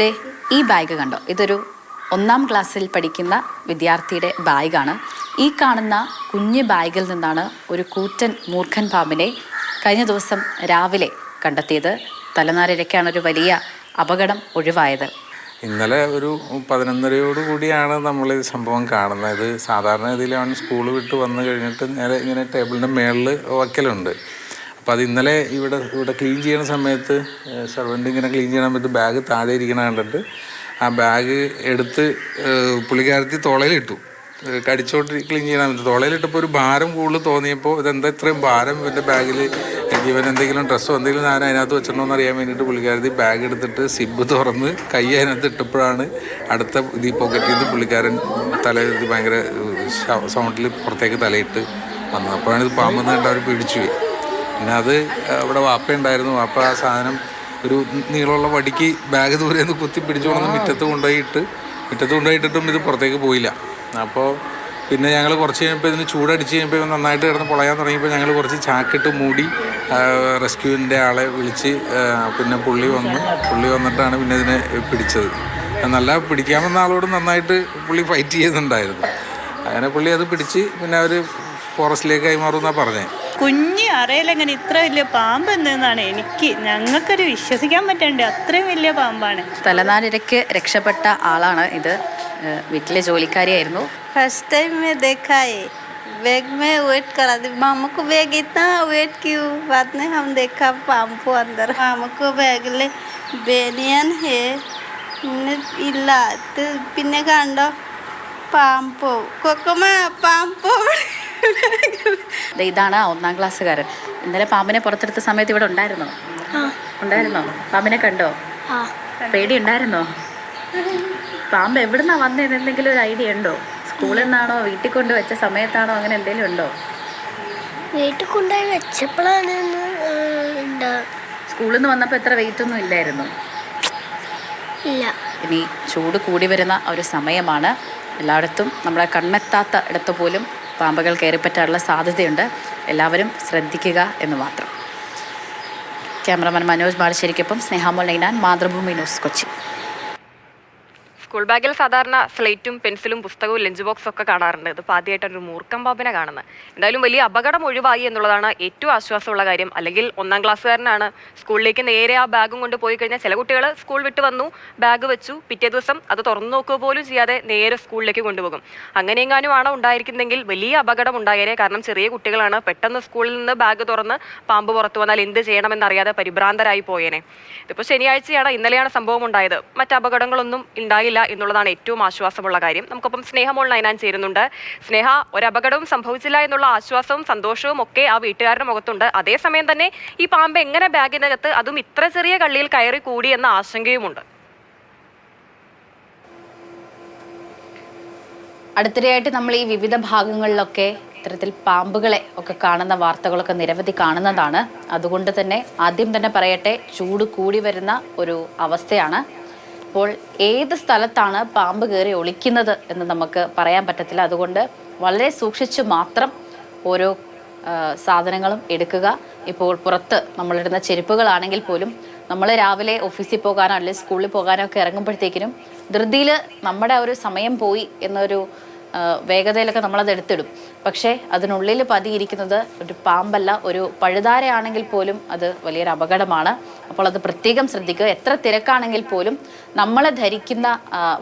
ദേ ഈ ബാഗ് കണ്ടോ? ഇതൊരു ഒന്നാം ക്ലാസ്സിൽ പഠിക്കുന്ന വിദ്യാർത്ഥിയുടെ ബാഗാണ്. ഈ കാണുന്ന കുഞ്ഞ് ബാഗിൽ നിന്നാണ് ഒരു കൂറ്റൻ മൂർഖൻ പാമ്പിനെ കഴിഞ്ഞ ദിവസം രാവിലെ കണ്ടെത്തിയത്. തലനാരിഴയ്ക്കാണ് ഒരു വലിയ അപകടം ഒഴിവായത്. ഇന്നലെ ഒരു പതിനൊന്നരയോട് കൂടിയാണ് നമ്മൾ ഈ സംഭവം കാണുന്നത്. സാധാരണ അവൻ സ്കൂൾ വിട്ട് വന്നു കഴിഞ്ഞിട്ട് നേരെ ഇങ്ങനെ ടേബിളിന്റെ മേളിൽ വയ്ക്കലുണ്ട്. അപ്പോൾ അത് ഇന്നലെ ഇവിടെ ഇവിടെ ക്ലീൻ ചെയ്യുന്ന സമയത്ത് സർവന്റ് ഇങ്ങനെ ക്ലീൻ ചെയ്യണ സമയത്ത് ബാഗ് താഴെ ഇരിക്കണ കണ്ടിട്ട് ആ ബാഗ് എടുത്ത് പുള്ളിക്കാരത്തി തുളയിലിട്ടു. കടിച്ചോട്ട് ക്ലീൻ ചെയ്യണ സമയത്ത് തുളയിലിട്ടപ്പോൾ ഒരു ഭാരം കൂടുതൽ തോന്നിയപ്പോൾ ഇതെന്താ ഇത്രയും ഭാരം ഇവന്റെ ബാഗിൽ ഇവൻ എന്തെങ്കിലും ഡ്രസ്സോ എന്തെങ്കിലും ഞാൻ അതിനകത്ത് വെച്ചിട്ടുണ്ടോ എന്നറിയാൻ വേണ്ടിയിട്ട് പുള്ളിക്കാരത്തി ബാഗ് എടുത്തിട്ട് സിബ് തുറന്ന് കൈ അതിനകത്ത് ഇട്ടപ്പോഴാണ് അടുത്ത ഈ പോക്കറ്റിൽ നിന്ന് പുള്ളിക്കാരൻ തല ഭയങ്കര സൗണ്ടിൽ പുറത്തേക്ക് തലയിട്ട് വന്നത്. അപ്പോഴാണ് ഇത് പാമ്പെന്ന് കണ്ട് അവർ പിടിച്ചു പോയി. പിന്നെ അത് അവിടെ വാപ്പ ഉണ്ടായിരുന്നു. വാപ്പ ആ സാധനം ഒരു നീളമുള്ള വടിക്ക് ബാഗ് ദൂരെ നിന്ന് കുത്തി പിടിച്ചുകൊണ്ട് മുറ്റത്ത് കൊണ്ടുപോയിട്ട് മുറ്റത്ത് കൊണ്ടുപോയിട്ടിട്ടും ഇത് പുറത്തേക്ക് പോയില്ല. അപ്പോൾ പിന്നെ ഞങ്ങൾ കുറച്ച് കഴിഞ്ഞപ്പോൾ ഇതിന് ചൂടടിച്ച് കഴിഞ്ഞപ്പോൾ നന്നായിട്ട് കിടന്ന് പൊളയാൻ തുടങ്ങിയപ്പോൾ ഞങ്ങൾ കുറച്ച് ചാക്കിട്ട് മൂടി റെസ്ക്യൂവിന്റെ ആളെ വിളിച്ച് പിന്നെ പുള്ളി വന്നു. പുള്ളി വന്നിട്ടാണ് പിന്നെ ഇതിനെ പിടിച്ചത്. നല്ല പിടിക്കാൻ വന്ന ആളോട് നന്നായിട്ട് പുള്ളി ഫൈറ്റ് ചെയ്യുന്നുണ്ടായിരുന്നു. അങ്ങനെ പുള്ളി അത് പിടിച്ച് പിന്നെ അവർ ഫോറസ്റ്റിലേക്ക് കൈമാറുമെന്നാണ് പറഞ്ഞത് കുഞ്ഞ് അറിയില്ലെങ്ങനെ ഇത്ര വലിയ പാമ്പ് എന്നാണ് എനിക്ക് ഞങ്ങൾക്കൊരു വിശ്വസിക്കാൻ പറ്റണ്ടേ അത്രയും വലിയ പാമ്പാണ് തലനാരിഴയ്ക്ക് രക്ഷപ്പെട്ട ആളാണ് ഇത് ഏഹ് വീട്ടിലെ ജോലിക്കാരിയായിരുന്നു फर्स्ट टाइम मैं देखा है बैग में वेट करा दी मामा को बैग इतना वेट क्यों बाद में हम देखा पाम को अंदर मामा को बैग ले बेनियन है പിന്നെ ഇല്ല ഇത് പിന്നെ കണ്ടോ പാമ്പോ കൊക്കമ്മ പാമ്പോ ദേ ഇതാണ് ഒന്നാം ക്ലാസ്സുകാരൻ. ഇന്നലെ പാമ്പിനെ പുറത്തെടുത്ത സമയത്ത് ഇവിടെ ഉണ്ടായിരുന്നോ? ഉണ്ടായിരുന്നോ? പാമ്പിനെ കണ്ടോ? പേടി ഉണ്ടായിരുന്നോ പാമ്പ് എവിടുന്നാ വന്നതെന്ന് എന്തെങ്കിലും ഒരു ഐഡിയ ഉണ്ടോ? സ്കൂളിൽ നിന്നാണോ വീട്ടിൽ കൊണ്ട് വെച്ച സമയത്താണോ അങ്ങനെ എന്തെങ്കിലും ഉണ്ടോ? വീട്ടിൽ കൊണ്ടുപോയി വെച്ചപ്പോഴാണ് സ്കൂളിൽ നിന്ന് വന്നപ്പോൾ എത്ര വെയിറ്റ് ഒന്നും ഇല്ലായിരുന്നു? ഇല്ല. ഇനി ചൂട് കൂടി വരുന്ന ഒരു സമയമാണ്. എല്ലായിടത്തും നമ്മളെ കണ്ണെത്താത്ത ഇടത്ത് പോലും പാമ്പുകൾ കയറിപ്പറ്റാനുള്ള സാധ്യതയുണ്ട്. എല്ലാവരും ശ്രദ്ധിക്കുക എന്ന് മാത്രം. ക്യാമറമാൻ മനോജ് ബാലശ്ശേരിക്കൊപ്പം സ്നേഹാമോൾ നൈനാൻ മാതൃഭൂമി ന്യൂസ് കൊച്ചി. സ്കൂൾ ബാഗിൽ സാധാരണ സ്ലേറ്റും പെൻസിലും പുസ്തകവും ലഞ്ച് ബോക്സും ഒക്കെ കാണാറുണ്ട്. ഇത് ആദ്യമായിട്ടാണ് ഒരു മൂർക്കം ബാബിനെ കാണുന്നത്. എന്തായാലും വലിയ അപകടം ഒഴിവായി എന്നുള്ളതാണ് ഏറ്റവും ആശ്വാസമുള്ള കാര്യം. അല്ലെങ്കിൽ ഒന്നാം ക്ലാസ്സുകാരനാണ് സ്കൂളിലേക്ക് നേരെ ആ ബാഗും കൊണ്ട് പോയി കഴിഞ്ഞാൽ ചില കുട്ടികൾ സ്കൂൾ വിട്ട് വന്നു ബാഗ് വെച്ചു. പിറ്റേ ദിവസം അത് തുറന്നു നോക്കുക പോലും ചെയ്യാതെ നേരെ സ്കൂളിലേക്ക് കൊണ്ടുപോകും. അങ്ങനെയെങ്ങാനും ആണോ ഉണ്ടായിരിക്കുന്നെങ്കിൽ വലിയ അപകടം ഉണ്ടായേനെ. കാരണം ചെറിയ കുട്ടികളാണ് പെട്ടെന്ന് സ്കൂളിൽ നിന്ന് ബാഗ് തുറന്ന് പാമ്പ് പുറത്തു വന്നാൽ എന്ത് ചെയ്യണമെന്നറിയാതെ പരിഭ്രാന്തരായി പോയേനെ. ഇതിപ്പോൾ ശനിയാഴ്ചയാണ് ഇന്നലെയാണ് സംഭവം ഉണ്ടായത്. മറ്റ് അപകടങ്ങളൊന്നും ഉണ്ടായില്ല. എന്നുള്ളതാണ് ഏറ്റവും ആശ്വാസമുള്ള കാര്യം. നമുക്കൊപ്പം സ്നേഹമോൾ നയനാൻ ചേരുന്നുണ്ട്. സ്നേഹ ഒരപകടവും സംഭവിച്ചില്ല എന്നുള്ള ആശ്വാസവും സന്തോഷവും ഒക്കെ ആ വീട്ടുകാരുടെ മുഖത്തുണ്ട്. അതേസമയം തന്നെ ഈ പാമ്പ് എങ്ങനെ ബാഗിനകത്ത് അതും ഇത്ര ചെറിയ കള്ളിയിൽ കയറി കൂടി എന്ന ആശങ്കയുമുണ്ട്. അടുത്തിടെയായിട്ട് നമ്മൾ ഈ വിവിധ ഭാഗങ്ങളിലൊക്കെ ഇത്തരത്തിൽ പാമ്പുകളെ ഒക്കെ കാണുന്ന വാർത്തകളൊക്കെ നിരവധി കാണുന്നതാണ്. അതുകൊണ്ട് തന്നെ ആദ്യം തന്നെ പറയട്ടെ ചൂട് കൂടി വരുന്ന ഒരു അവസ്ഥയാണ്. അപ്പോൾ ഏത് സ്ഥലത്താണ് പാമ്പ് കയറി ഒളിക്കുന്നത് എന്ന് നമുക്ക് പറയാൻ പറ്റത്തില്ല. അതുകൊണ്ട് വളരെ സൂക്ഷിച്ച് മാത്രം ഓരോ സാധനങ്ങളും എടുക്കുക. ഇപ്പോൾ പുറത്ത് നമ്മളിടുന്ന ചെരുപ്പുകളാണെങ്കിൽ പോലും നമ്മൾ രാവിലെ ഓഫീസിൽ പോകാനോ അല്ലെങ്കിൽ സ്കൂളിൽ പോകാനോ ഒക്കെ ഇറങ്ങുമ്പോഴത്തേക്കിനും ധൃതിയിൽ നമ്മുടെ ഒരു സമയം പോയി എന്നൊരു വേഗതയിലൊക്കെ നമ്മളത് എടുത്തിടും. പക്ഷേ അതിനുള്ളിൽ പതിയിരിക്കുന്നത് ഒരു പാമ്പല്ല ഒരു പഴുതാരയാണെങ്കിൽ പോലും അത് വലിയൊരു അപകടമാണ്. അപ്പോൾ അത് പ്രത്യേകം ശ്രദ്ധിക്കുക. എത്ര തിരക്കാണെങ്കിൽ പോലും നമ്മൾ ധരിക്കുന്ന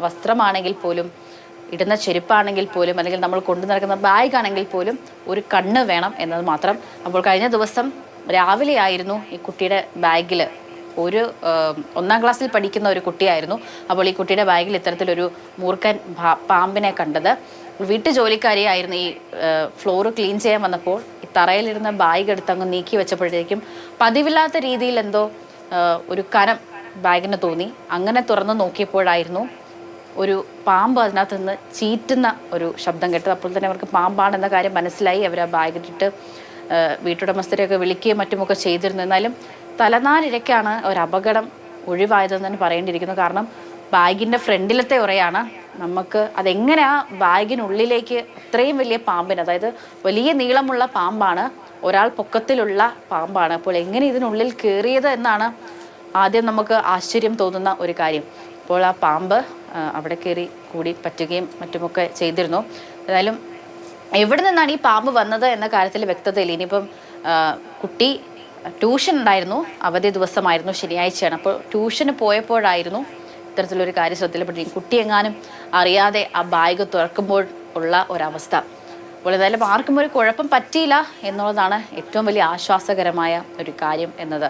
വസ്ത്രമാണെങ്കിൽ പോലും ഇടുന്ന ചെരുപ്പാണെങ്കിൽ പോലും അല്ലെങ്കിൽ നമ്മൾ കൊണ്ടു നടക്കുന്ന ബാഗ് ആണെങ്കിൽ പോലും ഒരു കണ്ണ് വേണം എന്നത് മാത്രം. അപ്പോൾ കഴിഞ്ഞ ദിവസം രാവിലെ ആയിരുന്നു ഈ കുട്ടിയുടെ ബാഗിൽ ഒരു ഒന്നാം ക്ലാസ്സിൽ പഠിക്കുന്ന ഒരു കുട്ടിയായിരുന്നു. അപ്പോൾ ഈ കുട്ടിയുടെ ബാഗിൽ ഇത്തരത്തിലൊരു മൂർഖൻ പാമ്പിനെ കണ്ടത്. വീട്ടു ജോലിക്കാരിയായിരുന്നു ഈ ഫ്ലോർ ക്ലീൻ ചെയ്യാൻ വന്നപ്പോൾ ഈ തറയിലിരുന്ന ബാഗ് എടുത്ത് അങ്ങ് നീക്കി വെച്ചപ്പോഴത്തേക്കും പതിവില്ലാത്ത രീതിയിൽ എന്തോ ഒരു കനം ബാഗിന് തോന്നി. അങ്ങനെ തുറന്ന് നോക്കിയപ്പോഴായിരുന്നു ഒരു പാമ്പ് അതിനകത്ത് നിന്ന് ചീറ്റുന്ന ഒരു ശബ്ദം കേട്ടത്. അപ്പോൾ തന്നെ അവർക്ക് പാമ്പാണെന്ന കാര്യം മനസ്സിലായി. അവർ ആ ബാഗിലിട്ട് വീട്ടുടമസ്ഥരെയൊക്കെ വിളിക്കുകയും മറ്റുമൊക്കെ ചെയ്തിരുന്നു. എന്നാലും തലനാരിഴയ്ക്കാണ് ഒരു അപകടം ഒഴിവായതെന്ന് തന്നെ പറയേണ്ടിയിരിക്കുന്നു. കാരണം ബാഗിന്റെ ഫ്രണ്ടിലത്തെ ഉറയാണ്. നമുക്ക് അതെങ്ങനെ ആ ബാഗിനുള്ളിലേക്ക് അത്രയും വലിയ പാമ്പിന് അതായത് വലിയ നീളമുള്ള പാമ്പാണ് ഒരാൾ പൊക്കത്തിലുള്ള പാമ്പാണ്. അപ്പോൾ എങ്ങനെ ഇതിനുള്ളിൽ കയറിയത് എന്നാണ് ആദ്യം നമുക്ക് ആശ്ചര്യം തോന്നുന്ന ഒരു കാര്യം. അപ്പോൾ ആ പാമ്പ് അവിടെ കയറി കൂടി പറ്റുകയും മറ്റുമൊക്കെ ചെയ്തിരുന്നു. ഏതായാലും എവിടെ നിന്നാണ് ഈ പാമ്പ് വന്നത് എന്ന കാര്യത്തിൽ വ്യക്തതയില്ല. ഇനിയിപ്പം കുട്ടി ട്യൂഷൻ ഉണ്ടായിരുന്നു. അവധി ദിവസമായിരുന്നു ശനിയാഴ്ചയാണ്. അപ്പോൾ ട്യൂഷന് പോയപ്പോഴായിരുന്നു ഇത്തരത്തിലൊരു കാര്യം ശ്രദ്ധയിൽപ്പെട്ടിരിക്കും കുട്ടിയെങ്ങാനും അറിയാതെ ആ ബാഗ് തുറക്കുമ്പോൾ ഉള്ള ഒരവസ്ഥ. അപ്പോൾ ഏതായാലും ആർക്കും ഒരു കുഴപ്പം പറ്റിയില്ല എന്നുള്ളതാണ് ഏറ്റവും വലിയ ആശ്വാസകരമായ ഒരു കാര്യം എന്നത്.